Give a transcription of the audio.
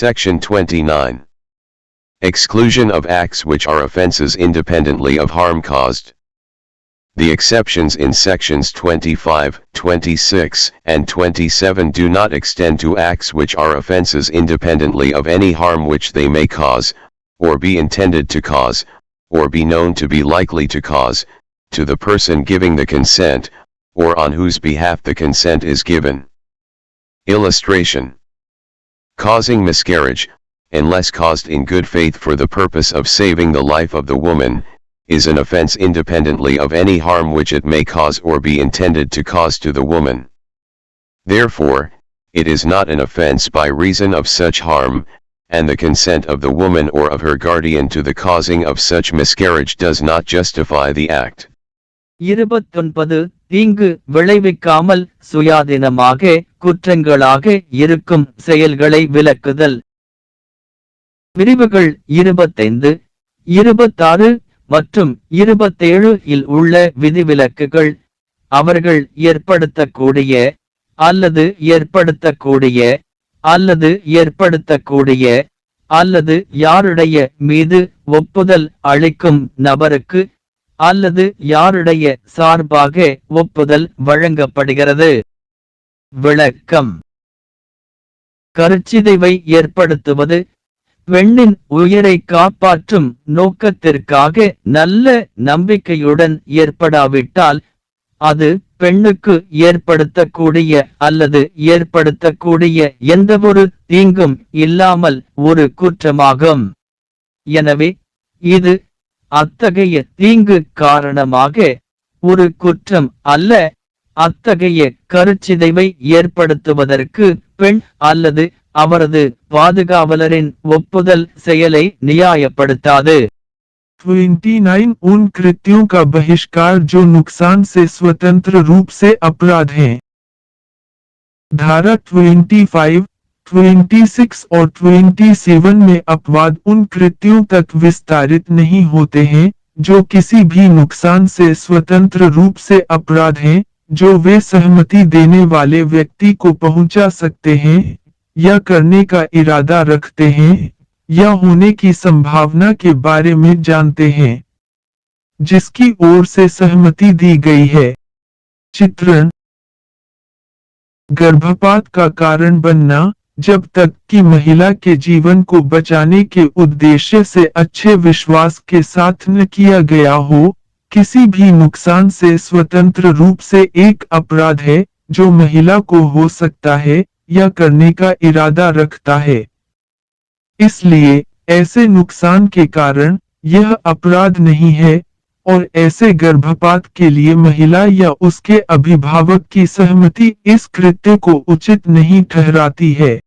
Section 29. Exclusion of acts which are offenses independently of harm caused. The exceptions in sections 25, 26, and 27 do not extend to acts which are offenses independently of any harm which they may cause, or be intended to cause, or be known to be likely to cause, to the person giving the consent, or on whose behalf the consent is given. Illustration Causing miscarriage, unless caused in good faith for the purpose of saving the life of the woman, is an offense independently of any harm which it may cause or be intended to cause to the woman. Therefore, it is not an offense by reason of such harm, and the consent of the woman or of her guardian to the causing of such miscarriage does not justify the act. இருபத்தொன்பது தீங்கு விளைவிக்காமல் சுயாதீனமாக குற்றங்களாக இருக்கும் செயல்களை விலக்குதல் பிரிவுகள் இருபத்தைந்து இருபத்தாறு மற்றும் இருபத்தேழு இல் உள்ள விதிவிலக்குகள் அவர்கள் ஏற்படுத்தக்கூடிய அல்லது ஏற்படுத்தக்கூடிய அல்லது ஏற்படுத்தக்கூடிய அல்லது யாருடைய மீது ஒப்புதல் அளிக்கும் நபருக்கு அல்லது யாருடைய சார்பாக ஒப்புதல் வழங்கப்படுகிறது? விளக்கம். கருச்சிதைவை ஏற்படுத்துவது பெண்ணின் உயிரை காப்பாற்றும் நோக்கத்திற்காக நல்ல நம்பிக்கையுடன் ஏற்படாவிட்டால் அது பெண்ணுக்கு ஏற்படுத்தக்கூடிய அல்லது ஏற்படுத்தக்கூடிய எந்தவொரு தீங்கும் இல்லாமல் ஒரு குற்றமாகும். எனவே இது அத்தகைய தீங்கு காரணமாக ஒரு குற்றம் அல்ல அத்தகைய கருச்சிதைவை ஏற்படுத்துவதற்கு பெண் அல்லது அவரது பாதுகாவலரின் ஒப்புதல் செயலை நியாயப்படுத்தாது 29 उन कृत्यों का बहिष्कार जो नुकसान से स्वतंत्र रूप से अपराध हैं धारा 25, 26 और 27 में अपवाद उन कृत्यों तक विस्तारित नहीं होते हैं, जो किसी भी नुकसान से स्वतंत्र रूप से अपराध हैं, जो वे सहमति देने वाले व्यक्ति को पहुँचा सकते हैं, या करने का इरादा रखते हैं, या होने की संभावना के बारे में जानते हैं। जिसकी ओर से सहमति दी गई है। चित्रण गर्भपात का कारण बनना जब तक कि महिला के जीवन को बचाने के उद्देश्य से अच्छे विश्वास के साथ न किया गया हो, किसी भी नुकसान से स्वतंत्र रूप से एक अपराध है, जो महिला को हो सकता है, या करने का इरादा रखता है। इसलिए, ऐसे नुकसान के कारण, यह अपराध नहीं है, और ऐसे गर्भपात के लिए महिला या उसके अभिभावक की सहमति इस कृत्य को उचित नहीं ठहराती है।